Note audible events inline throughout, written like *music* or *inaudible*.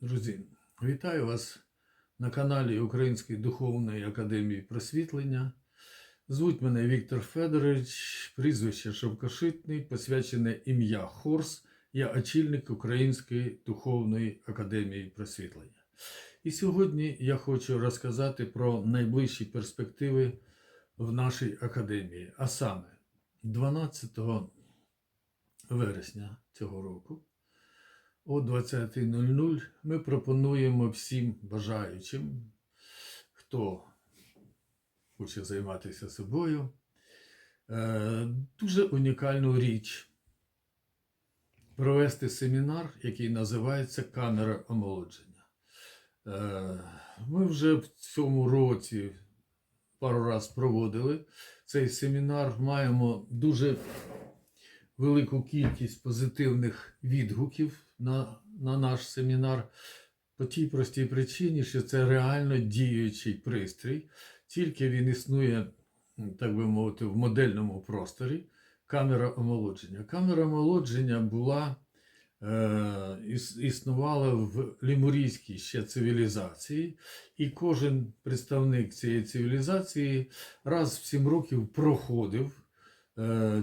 Друзі, вітаю вас на каналі Української духовної академії просвітлення. Звуть мене Віктор Федорович, прізвище Шовкошитний, посвячене ім'я Хорс. Я очільник Української духовної академії просвітлення. І сьогодні я хочу розказати про найближчі перспективи в нашій академії. А саме, 12 вересня цього року о 20.00 ми пропонуємо всім бажаючим, хто хоче займатися собою, е, дуже унікальну річ провести семінар, який називається Камера омолодження. Е, Ми вже в цьому році пару раз проводили цей семінар. Маємо дуже велику кількість позитивних відгуків на, на наш семінар по тій простій причині, що це реально діючий пристрій, тільки він існує, так би мовити, в модельному просторі. Камера омолодження. Камера омолодження була е, існувала в лімурійській ще цивілізації, і кожен представник цієї цивілізації раз в сім років проходив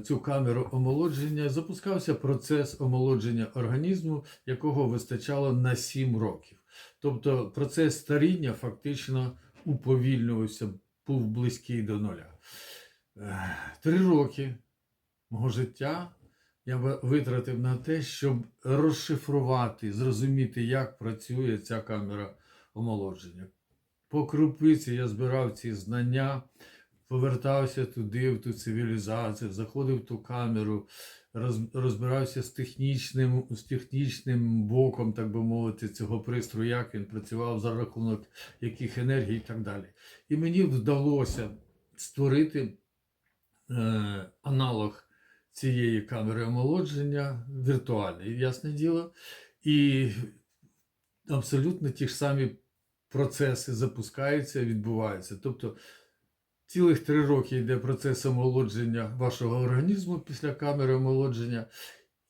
цю камеру омолодження, запускався процес омолодження організму, якого вистачало на 7 років. Тобто процес старіння фактично уповільнювався, був близький до нуля. Е, Три роки мого життя я витратив на те, щоб розшифрувати, зрозуміти, як працює ця камера омолодження. По крупиці я збирав ці знання, повертався туди, в ту цивілізацію, заходив в ту камеру, роз- розбирався з технічним, з технічним боком, так би мовити, цього пристрою, як він працював за рахунок яких енергій і так далі. І мені вдалося створити е, аналог цієї камери омолодження віртуальний, ясне діло. І абсолютно ті ж самі процеси запускаються, відбуваються. Тобто цілих три роки йде процес омолодження вашого організму після камери омолодження,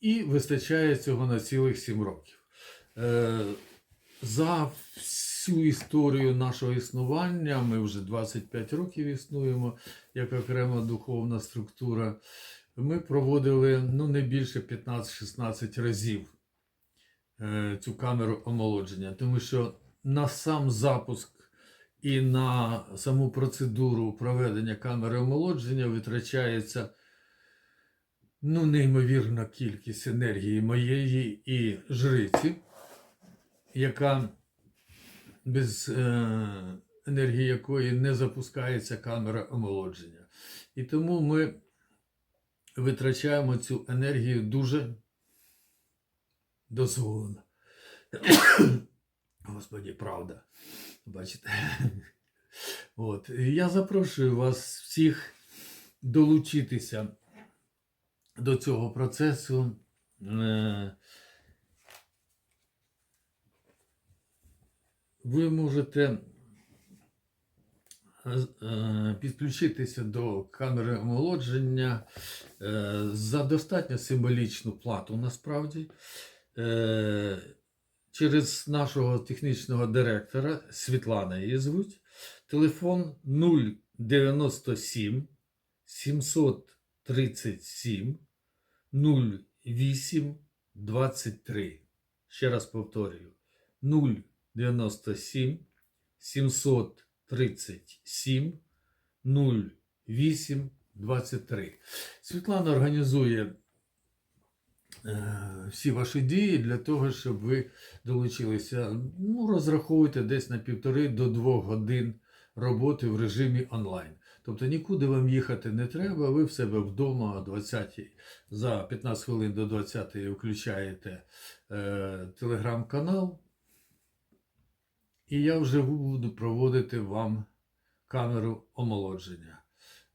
і вистачає цього на цілих сім років. Е, за всю історію нашого існування, ми вже 25 років існуємо як окрема духовна структура. Ми проводили ну, не більше 15-16 разів е, цю камеру омолодження, тому що на сам запуск і на саму процедуру проведення камери омолодження витрачається ну, неймовірна кількість енергії моєї і жриці, яка без е, енергії якої не запускається камера омолодження. І тому ми витрачаємо цю енергію дуже дозволено. *coughs* Господі, правда. Бачите? *laughs* От. Я запрошую вас всіх долучитися до цього процесу. Е, Ви можете е, підключитися до камери омолодження е, за достатньо символічну плату насправді. Через нашого технічного директора Світлана її звуть. Телефон 097 737 08 23. Ще раз повторюю. 097 737 08 23. Світлана організує всі ваші дії для того, щоб ви долучилися. Ну, розраховуйте десь на півтори до двох годин роботи в режимі онлайн. Тобто нікуди вам їхати не треба, ви в себе вдома о 20 за 15 хвилин до 20 включаєте е, телеграм-канал, і я вже буду проводити вам камеру омолодження.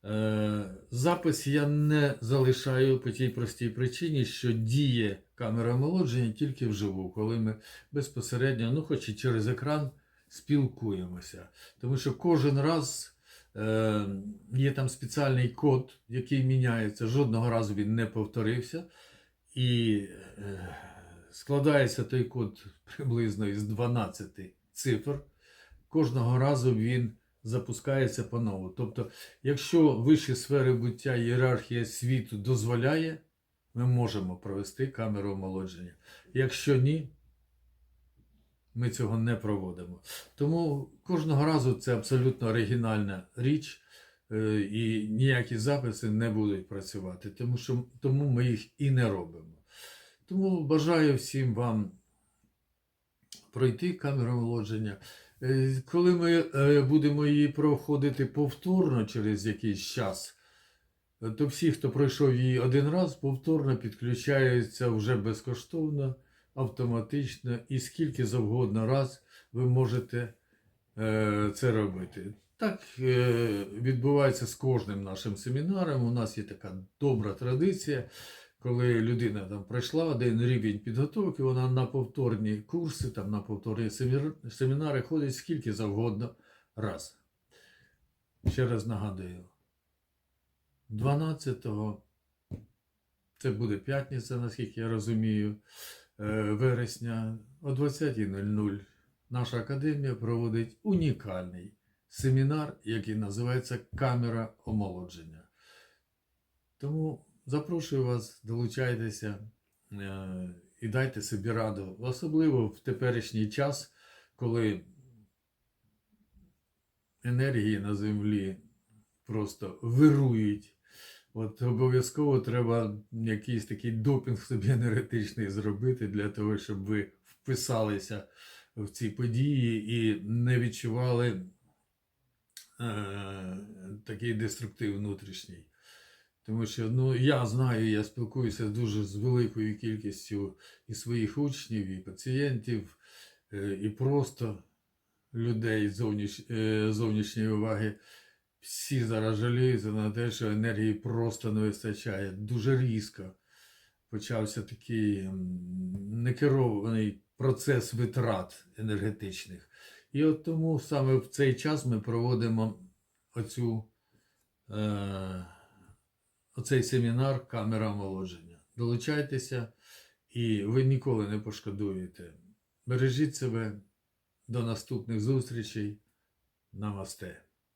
Е, запис я не залишаю по тій простій причині, що діє камера омолодження тільки вживу, коли ми безпосередньо, ну хоч і через екран, спілкуємося. Тому що кожен раз е, є там спеціальний код, який міняється. Жодного разу він не повторився. І е, складається той код приблизно із 12 цифр. Кожного разу він запускається по-нову. Тобто, якщо вищі сфери буття ієрархія світу дозволяє, ми можемо провести камеру омолодження. Якщо ні, ми цього не проводимо. Тому кожного разу це абсолютно оригінальна річ, е, і ніякі записи не будуть працювати, тому, що, тому ми їх і не робимо. Тому бажаю всім вам пройти камеру омолодження. Е, Коли ми е, будемо її проходити повторно через якийсь час, е, то всі, хто пройшов її один раз, повторно підключаються вже безкоштовно, автоматично, і скільки завгодно раз ви можете це робити. Так відбувається з кожним нашим семінаром. У нас є така добра традиція, коли людина там пройшла один рівень підготовки, вона на повторні курси, там на повторні семінари ходить скільки завгодно раз. Ще раз нагадую, 12-го, це буде п'ятниця, наскільки я розумію, е, вересня о 20.00 наша академія проводить унікальний семінар, який називається Камера омолодження. Тому запрошую вас, долучайтеся е, і дайте собі раду, особливо в теперішній час, коли енергії на землі просто вирують. От обов'язково треба якийсь такий допінг собі енергетичний зробити для того, щоб ви вписалися в ці події і не відчували е, такий деструктив внутрішній. Тому що ну, я знаю, я спілкуюся дуже з великою кількістю і своїх учнів, і пацієнтів, е, і просто людей зовніш, е, зовнішньої уваги. Всі зараз жаліються на те, що енергії просто не вистачає. Дуже різко почався такий некерований процес витрат енергетичних. І от тому саме в цей час ми проводимо оцю, е, оцей семінар Камера омолодження. Долучайтеся, і ви ніколи не пошкодуєте. Бережіть себе. До наступних зустрічей. Намасте.